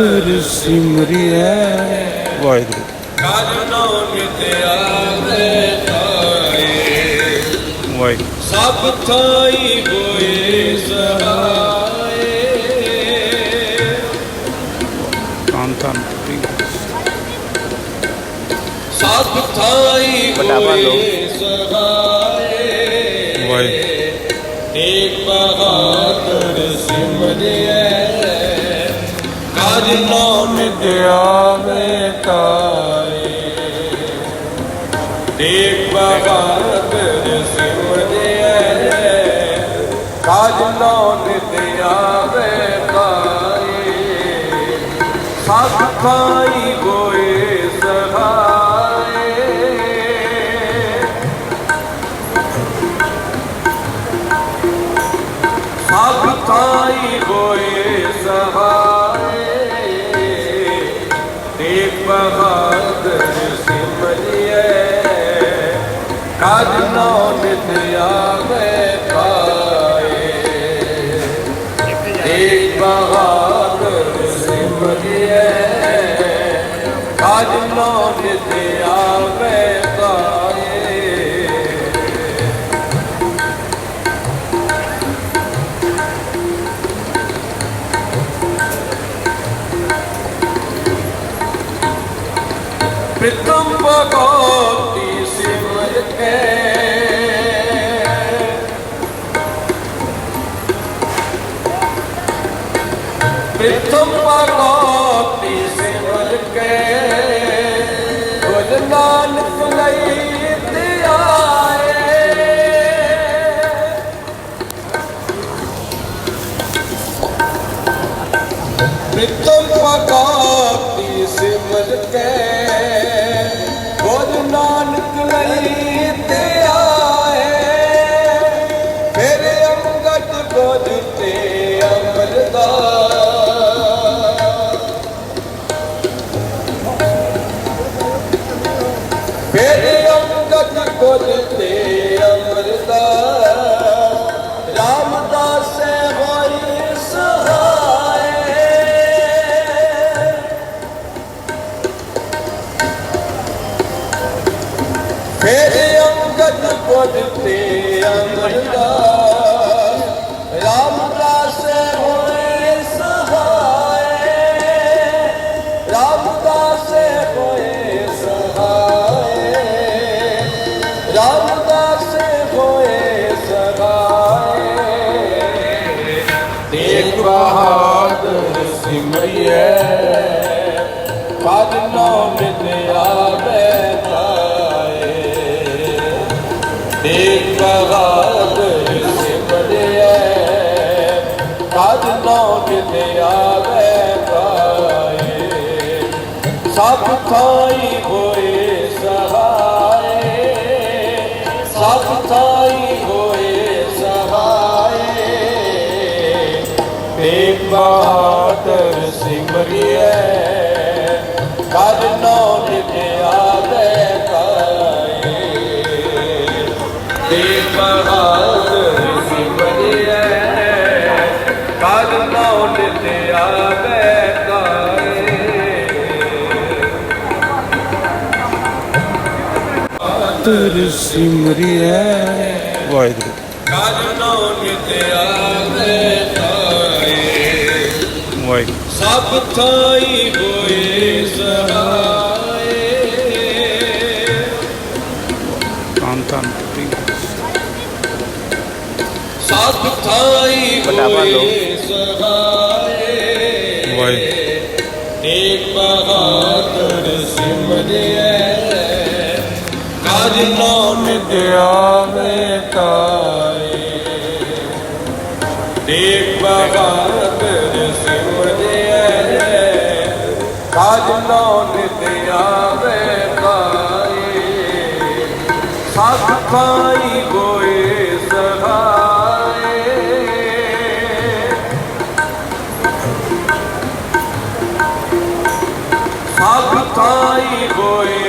ਬਹਾਦਰ ਸਿਮਰਿਐ ਵਾਹਿਗੁਰੂ। ਕਾਜਨੋ ਨਿਤਿਆ ਦੇ ਤਾਏ ਵਾਹਿਗੁਰੂ। ਸਭ ਥਾਈ ਹੋਏ ਸਹਾਏ। ਠੀਕ ਸਭ ਥਾਈ। ਹੋਏ ਸਹਾਏ। ਵਾਹਿਗੁਰੂ। ਏਕ ਬਹਾਦਰ ਸਿਮਰਿਐ। ਕਾਜਨੋ ਨਿਤਿਆ ਦੇ ਤਾਏ ਏਕ ਬਹਾਦਰ ਸਿਮਰਿਐ ਕਾਜਨੋ ਨਿਤਿਆ ਦੇ ਤਾਏ ਸਭ ਖਾਈ ਹੋਏ ਬਹਾਦਰ ਸਿਮਰਿਐ ਕਾਜ ਨੋ ਨਿਤ ਆਵੇ ਪਾਏ ਦੇਖ ਬਹਾਦਰ ਸਿਮਰਿਐ ਕਾਜ ਨੋ ਨਿਤ ਪ੍ਰਿਤਮ ਭਗਵਤੀ ਸਿਮਰ ਕੇ ਪ੍ਰਿਤਮ ਭਗਵਤੀ ਸਿਮਰ ਕੇ ਗੁਰ ਲਈ ਪ੍ਰਿਤਮ ਭਗਵਤੀ ਫਿਰ ਅੰਗਦ ਗੁਰ ਤੇ ਅਮਰਦਾਸ ਰਾਮਦਾਸ ਹੋਈ ਸਹਾਏ। ਮੇਰੇ ਅੰਗਦ ਗੁਰ ਤੇ ਅੰਮ੍ਰਿਤਾ। ਦੇਖ ਬਹਾਦਰ ਸਿਮਰਿਐ ਪਦ ਨੋ ਨਿਤ ਆਵੇ ਪਾਏ ਸਭ ਥਾਈ ਬਹਾਦਰ ਸਿਮਰਿਐ। ਵਾਹਿਗੁਰੂ। ਕਾਜਨੋ ਨਿਤ ਆਵੇ ਤਾਏ ਵਾਹਿਗੁਰੂ। ਸਭ ਥਾਈ ਹੋਏ ਸਹਾਏ। ਸਭ ਥਾਈ। ਹੋਏ ਸਹਾਏ। ਵਾਹਿਗੁਰੂ। ਏਕ ਬਹਾਦਰ ਸਿਮਰਿਐ ਕਾਜਨੋ ਨਿਤ ਆਵੇ ਤਾਏ ਏਕ ਬਹਾਦਰ ਸਿਮਰਿਐ ਕਾਜਨੋ ਨਿਤ ਆਵੇ ਤਾਏ ਸਭ ਖਾਈ ਹੋਏ ਸਹਾਏ। ਸਭ ਥਾਈ ਹੋਏ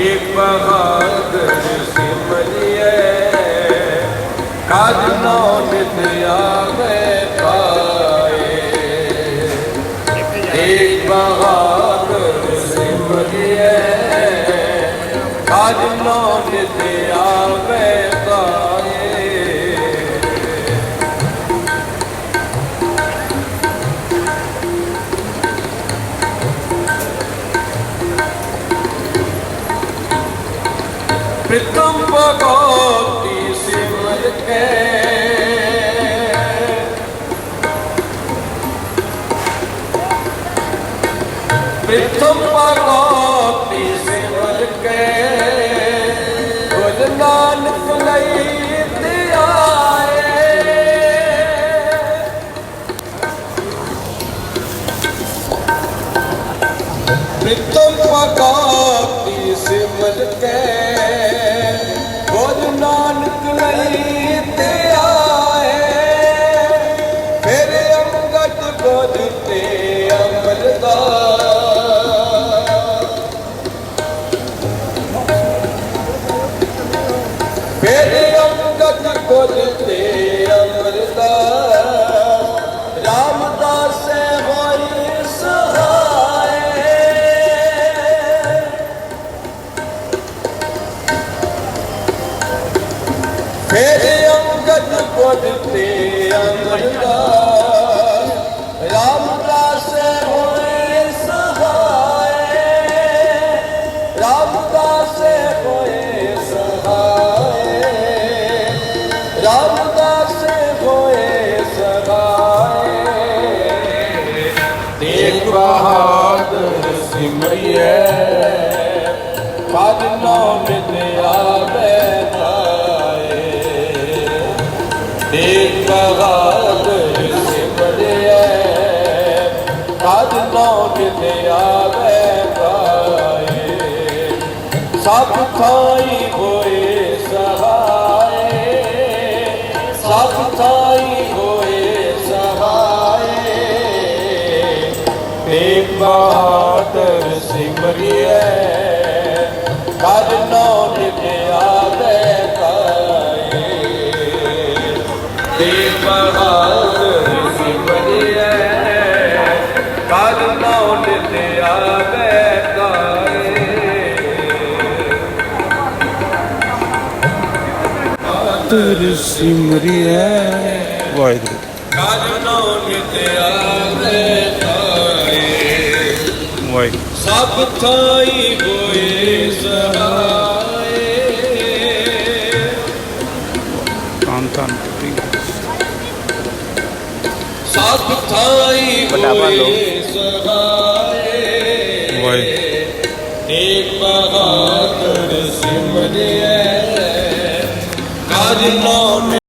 ਇਹ ਬਹਾਦਰ ਸਿਮਰਿਏ ਕਾਜ ਨੋ ਨਿਤ ਆਵੇ ਪਾਏ ਇਹ ਭਗਤੀ ਸਿਮਰ ਕੇ ਪ੍ਰਿਥਮ ਭਗਤੀ ਸਿਮਰ ਕੇ ਗੁਰ ਨਾਨਕ ਲਈ ਨਾਨਕ ਲਈ ਤੇ ਆਏ ਫਿਰ ਅੰਗਦ ਗੁਰ ਤੇ ਅਮਰਦਾਸ ਅੰਗਦ ਗੁਰ ਤੇ ਅਮਰਦਾਸ ਨੋ ਮਿਟਿਆ ਬੈਠਾਏ ਸਭ ਥਾਈ ਹੋਏ ਸਹਾਏ। ਸਭ ਥਾਈ ਹੋਏ ਸਹਾਏ। ਤੇਗ ਬਹਾਦਰ ਸਿਮਰਿਐ। ਕਦ ਨੋ ਨਿਤਿਆ ਦੇ ਕਾਏ ਤੇਗ ਬਹਾਦਰ ਤੇਰੇ ਸਿਮਰਿਐ ਵਾਹਿਗੁਰੂ। ਕਦ ਨੋ ਨਿਤਿਆ ਦੇ ਕਾਏ ਵਾਹਿਗੁਰੂ। ਸਭ ਥਾਈ ਹੋਏ ਸਹਾਏ। ਧੰਨ ਪਿੰਗ ਸਭ ਥਾਈ ਹੋਏ ਸਹਾਏ। ਵਾਹਿਗੁਰੂ। ਸਿਮਰਿਐ। ਕਦ ਨੋ